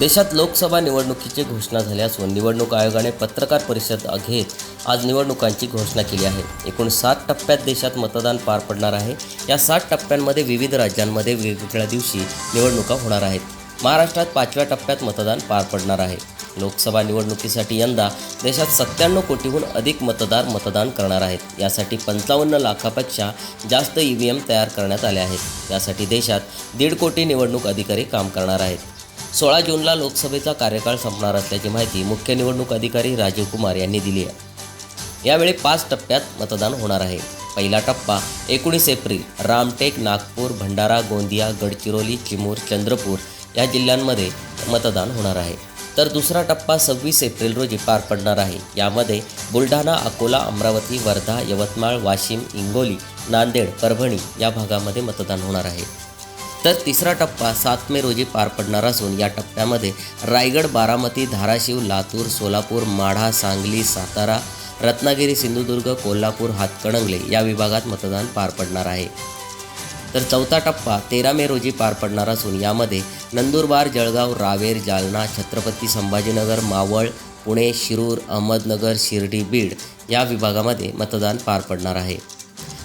देशात लोकसभा निवडणुकीची घोषणा झाली असून निवडणूक आयोगाने पत्रकार परिषद घेत आज निवडणुकांची घोषणा केली आहे. एकूण सात टप्प्यात देशात मतदान पार पडणार आहे. या सात टप्प्यांमध्ये विविध राज्यांमध्ये वेगवेगळ्या दिवशी निवडणुका होणार आहेत. महाराष्ट्रात पाचव्या टप्प्यात मतदान पार पडणार आहे. लोकसभा निवडणुकीसाठी यंदा देशात सत्त्याण्णव कोटीहून अधिक मतदार मतदान करणार आहेत. यासाठी पंचावन्न लाखापेक्षा जास्त ई व्ही एम तयार करण्यात आले आहेत. यासाठी देशात दीड कोटी निवडणूक अधिकारी काम करणार आहेत. सोळा जूनला लोकसभेचा कार्यकाळ संपणार असल्याची माहिती मुख्य निवडणूक अधिकारी राजीव कुमार यांनी दिली आहे. यावेळी पाच टप्प्यात मतदान होणार आहे. पहिला टप्पा एकोणीस एप्रिल रामटेक नागपूर भंडारा गोंदिया गडचिरोली चिमूर चंद्रपूर या जिल्ह्यांमध्ये मतदान होणार आहे. तर दुसरा टप्पा सव्वीस एप्रिल रोजी पार पडणार आहे. यामध्ये बुलढाणा अकोला अमरावती वर्धा यवतमाळ वाशिम हिंगोली नांदेड परभणी या भागामध्ये मतदान होणार आहे. तर तिसरा टप्पा सात मे रोजी पार पडणार असून या टप्प्यामध्ये रायगड बारामती धाराशिव लातूर सोलापूर माढा सांगली सातारा रत्नागिरी सिंधुदुर्ग कोल्हापूर हातकणंगले या विभागात मतदान पार पडणार आहे. तर चौथा टप्पा तेरा मे रोजी पार पडणार असून यामध्ये नंदुरबार जळगाव रावेर जालना छत्रपती संभाजीनगर मावळ पुणे शिरूर अहमदनगर शिर्डी बीड या विभागामध्ये मतदान पार पडणार आहे.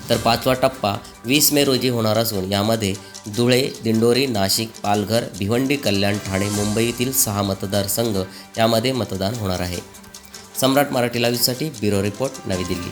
तर पाचवा टप्पा वीस मे रोजी होणार असून यामध्ये धुळे दिंडोरी नाशिक पालघर भिवंडी कल्याण ठाणे मुंबईतील सहा मतदारसंघ यामध्ये मतदान होणार आहे. सम्राट मराठी लाईव्हसाठी ब्युरो रिपोर्ट नवी दिल्ली.